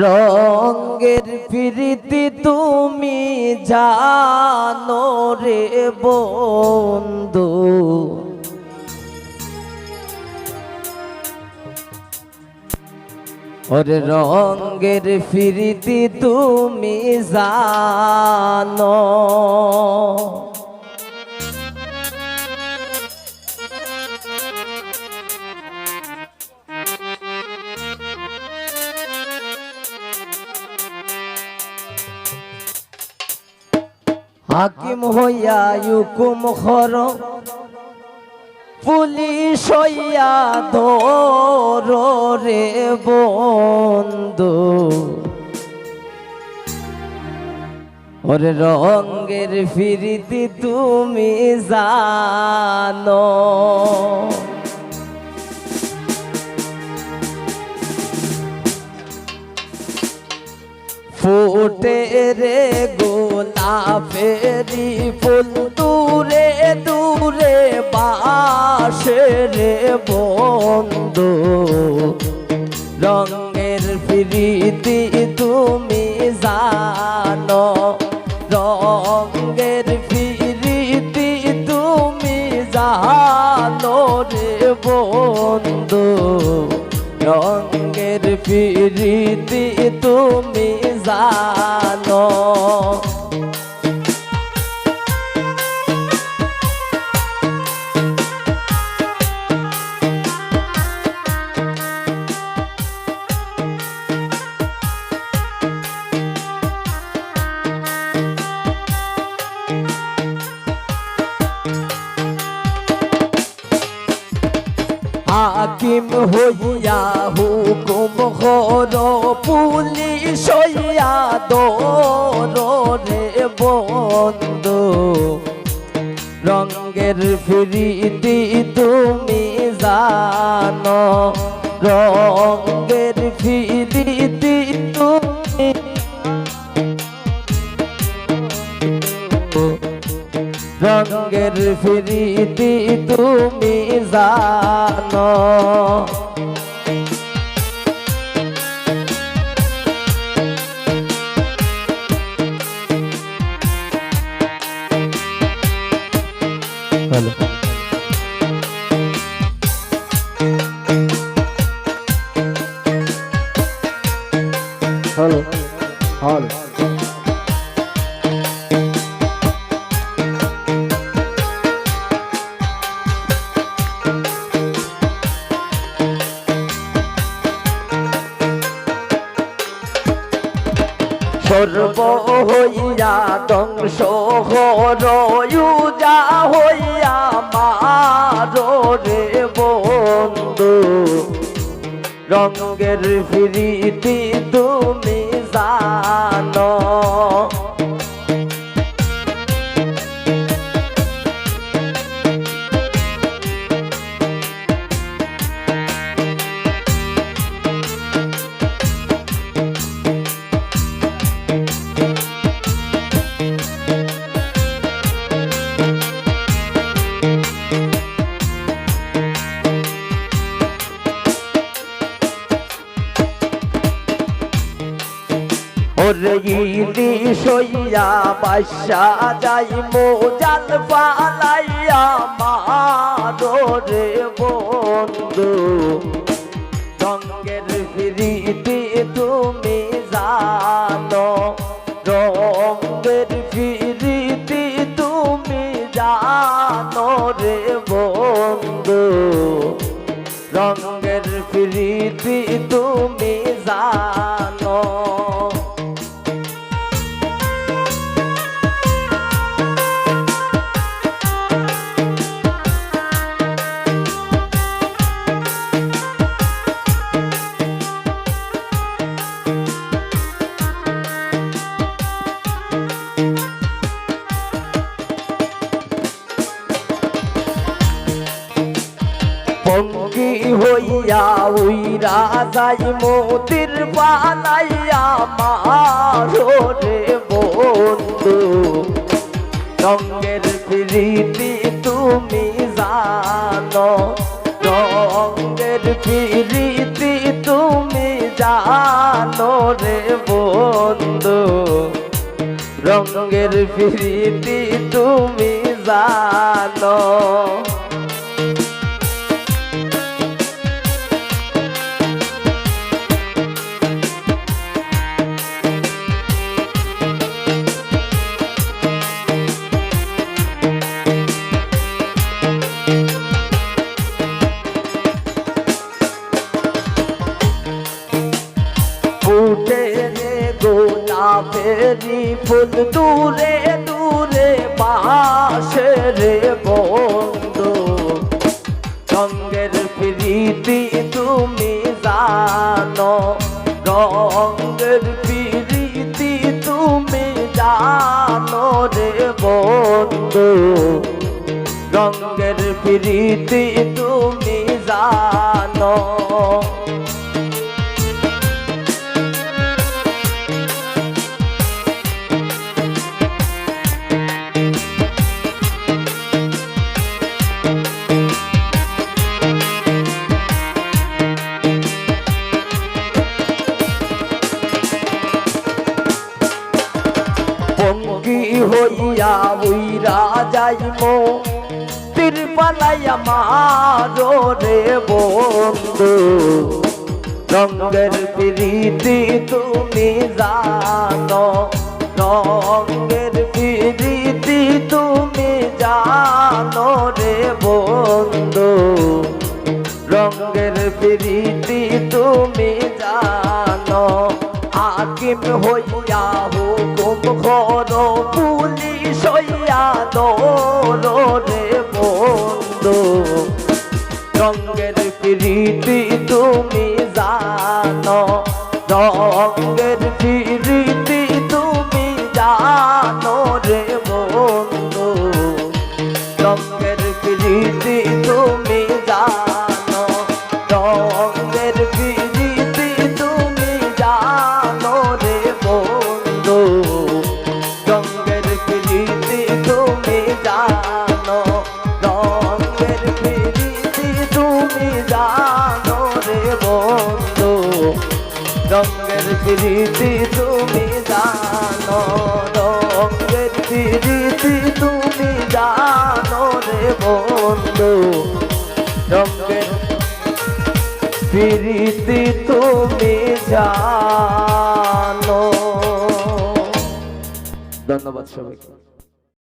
রঙের প্রীতি তুমি জানো রে বন্ধু। ওরে রঙের প্রীতি তুমি জানো। হাকিম হইয়া হুকুম খর। পুলিশ হইয়া ধর রে বন্ধু। ওরে রঙের ফিরিতি তুমি জানো। ফুটে রে গোলাপেরি ফুল দূরে দূরে বাসে রে বন্ধু। রঙের ফিরিতি তুমি জানো, রঙের ফিরিতি তুমি জানো রে বন্ধু। রঙের ফিরিতি তুমি জানো। হইয়া হুকুম হর পুলিশ হইয়া দর বন্ধু। রঙের ফিরিতি তুমি জানো, রঙের ফিরিতি তুমি রঙের ফিরিতি তুমি জানো। হ্যালো সর্ব হইয়া ধ্বংস হরয়ুজা হইয়া মার রে বন্ধু। রঙের ফিরিতি তুমি জানো ইলি সইয়া বাসা যাই মোজাল পালাইয়া মারো বন্ধু। রঙের ফিরিতি তুমি জানো, রঙের ফিরিতি তুমি জানো রে বন্ধু। রঙের ফিরিতি তুমি জানো। পঙ্কি হইয়া উইরা যাই মোতির বানাইয়া মারো রে বন্ধু। রঙের প্রীতি তুমি জানো, রঙের প্রীতি তুমি জানো রে বন্ধু। রঙের প্রীতি তুমি জানো। ফুল দূরে দূরে পাশে রে বন্ধু। রঙের প্রীতি তুমি জানো, রঙের প্রীতি তুমি জানো রে বন্ধু। রঙের প্রীতি তুমি জানো। যাইম তিরপালাই আমার রে বন্ধু। রঙের প্রীতি তুমি জানো, রঙের প্রীতি তুমি জানো রে বন্ধু। রঙের প্রীতি তুমি জানো, হাকিম হইয়া হুকুম করো হইয়া দৌড় রে বন্ধু। রঙের প্রীতি তুমি জানো রঙ্গের প্রীতি তুমি জানো রে বন্ধু। রঙ্গের প্রীতি প্রীতি তুমি জানো, রঙের রীতি তুমি জানো রে বন্ধু। রঙের প্রীতি তুমি জানো। ধন্যবাদ সবাইকে।